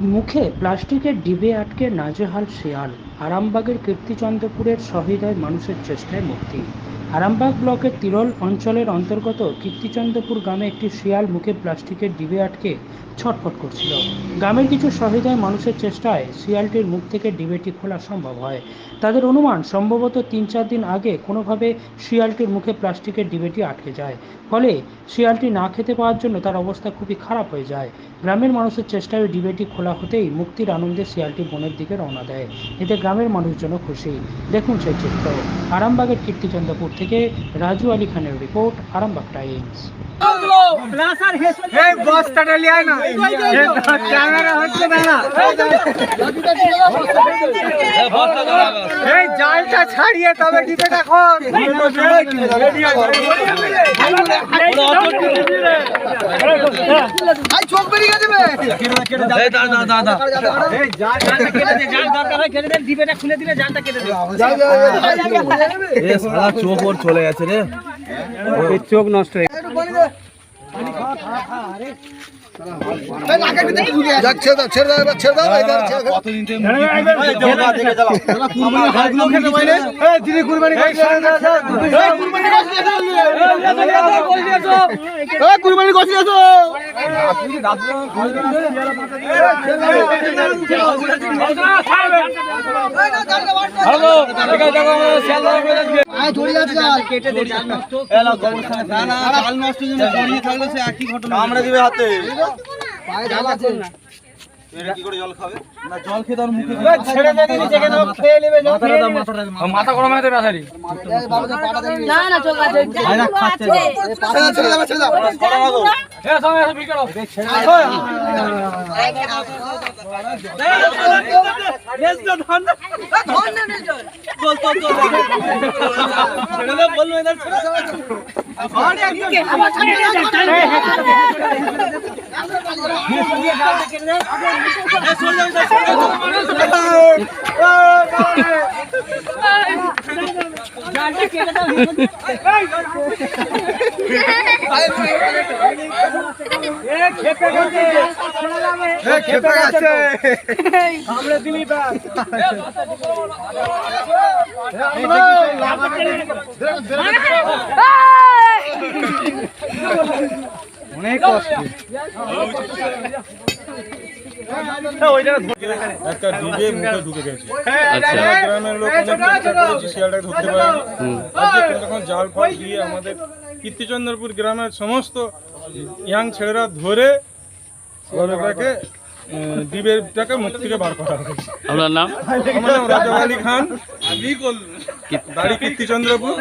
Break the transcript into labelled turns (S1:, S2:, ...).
S1: মুখে প্লাস্টিকের ডিবে আটকে নাজেহাল শিয়াল। আরামবাগের কীর্তিচন্দ্রপুরের সহৃদয় মানুষের চেষ্টায় মুক্তি। আরামবাগ ব্লকের তিরল অঞ্চলের অন্তর্গত কীর্তিচন্দ্রপুর গ্রামে একটি শিয়াল মুখে প্লাস্টিকের ডিবে আটকে ছটফট করছিল। গ্রামের কিছু সহৃদয় মানুষের চেষ্টায় শিয়ালটির মুখ থেকে ডিবেটি খোলা সম্ভব হয়। তাদের অনুমান, সম্ভবত তিন চার দিন আগে কোনোভাবে শিয়ালটির মুখে প্লাস্টিকের ডিবেটি আটকে যায়। ফলে শিয়ালটি না খেতে পাওয়ার জন্য তার অবস্থা খুবই খারাপ হয়ে যায়। গ্রামের মানুষের চেষ্টায় ওই ডিবেটি খোলা হতেই মুক্তির আনন্দে শিয়ালটি বনের দিকে রওনা দেয়। এতে গ্রামের মানুষজনও খুশি। দেখুন সেই চিত্র। আরামবাগের কীর্তিচন্দ্রপুর থেকে রাজু আলী খানের রিপোর্ট আরামবাগ টাইমস।
S2: এই জালটা ছাড়িয়ে তবে এই জালটা
S3: চোখ ওর চলে গেছে রে
S2: চোখ নষ্ট হয়ে
S4: যাচ্ছে দাও ছেড়ে দাও এবার ছেড়ে দাও এবার ছেড়ে দাও কুরবানি করছি তো
S3: আমরা দিবে হাতে জল খেয়ে তার মুখে
S2: ছেড়ে দে দিদি যেখানে হোক খেয়ে নেবে জল খেয়ে নেবে।
S3: মাথা গরম হয়ে যাবে তাড়াতাড়ি
S5: না না চোখ আছে
S4: ছেড়ে দাও। ছেড়ে দাও এ খেপে গেছে
S2: আমরা দিলি ব্যাস অনেক কষ্ট।
S6: একটা ডিবে মুখে ঢুকে গেছে। গ্রামের লোক শিয়ালটাকে ধরতে পারেনি জাল ফাল দিয়ে আমাদের কীর্তিচন্দ্রপুর গ্রামের সমস্ত ইয়াং ছেলেরা ধরে ওটাকে ডিবেটাকে মুখ থেকে বার করা হয়েছে।
S7: আপনার নাম?
S6: আমার নাম রাজা আলী খান। বাড়ি কীর্তিচন্দ্রপুর।